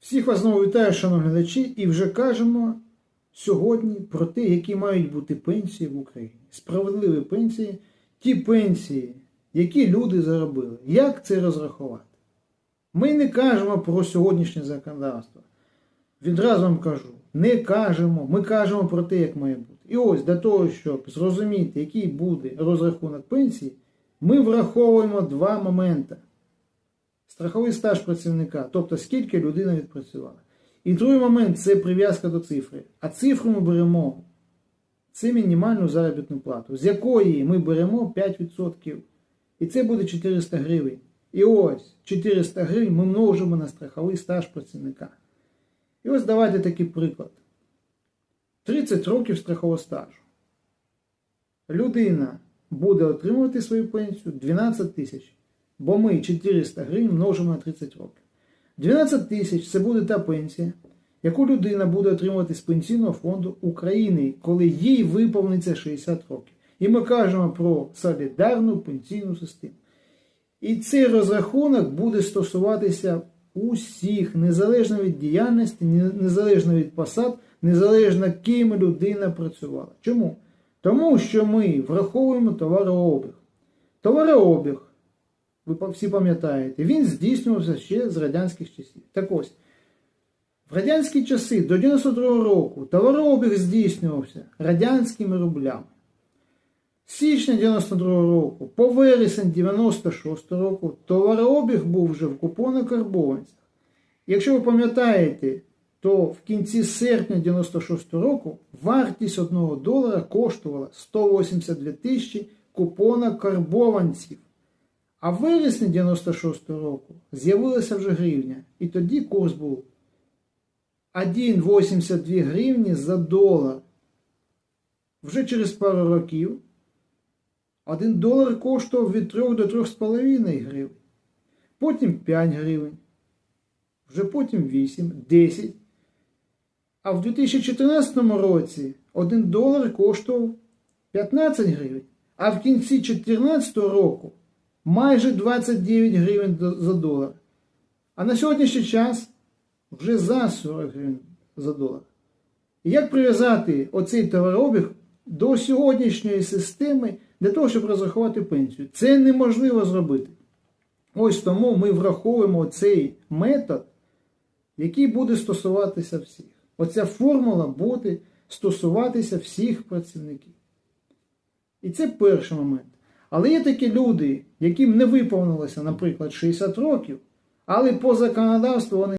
Всіх вас знову вітаю, шановні глядачі, і вже кажемо сьогодні про те, які мають бути пенсії в Україні. Справедливі пенсії, ті пенсії, які люди заробили. Як це розрахувати? Ми не кажемо про сьогоднішнє законодавство. Відразу вам кажу, не кажемо, ми кажемо про те, як має бути. І ось для того, щоб зрозуміти, який буде розрахунок пенсії, ми враховуємо два моменти страховий стаж працівника, тобто скільки людина відпрацювала. І другий момент це прив'язка до цифри. А цифру ми беремо це мінімальну заробітну плату, з якої ми беремо 5%. І це буде 400 гривень. І ось 400 гривень ми множимо на страховий стаж працівника. І ось давайте такий приклад. 30 років страхового стажу. Людина буде отримувати свою пенсію 12 тисяч. Бо ми 400 гривень множимо на 30 років. 12 тисяч це буде та пенсія, яку людина буде отримувати з Пенсійного фонду України, коли їй виповниться 60 років. І ми кажемо про солідарну пенсійну систему. І цей розрахунок буде стосуватися усіх, незалежно від діяльності, незалежно від посад, незалежно ким людина працювала. Чому? Тому що ми враховуємо товарообіг. Товарообіг ви всі пам'ятаєте, він здійснювався ще з радянських часів. Так ось, в радянські часи до 92 року товарообіг здійснювався радянськими рублями. З січня 92 року по вересень 96 року товарообіг був вже в купонно-карбованцях. Якщо ви пам'ятаєте, то в кінці серпня 96 року вартість 1 долара коштувала 182 тисячі купонно-карбованців. А в вересні 96 року з'явилася вже гривня. І тоді курс був 1,82 гривні за долар. Вже через пару років 1 долар коштував від 3 до 3,5 гривень. Потім 5 гривень. Вже потім 8, 10. А в 2014 році 1 долар коштував 15 гривень. А в кінці 2014 року майже 29 гривень за долар. А на сьогоднішній час вже за 40 гривень за долар. І як прив'язати оцей товарообіг до сьогоднішньої системи для того, щоб розрахувати пенсію? Це неможливо зробити. Ось тому ми враховуємо цей метод, який буде стосуватися всіх. Оця формула буде стосуватися всіх працівників. І це перший момент. Але є такі люди, яким не виповнилося, наприклад, 60 років, але по законодавству вони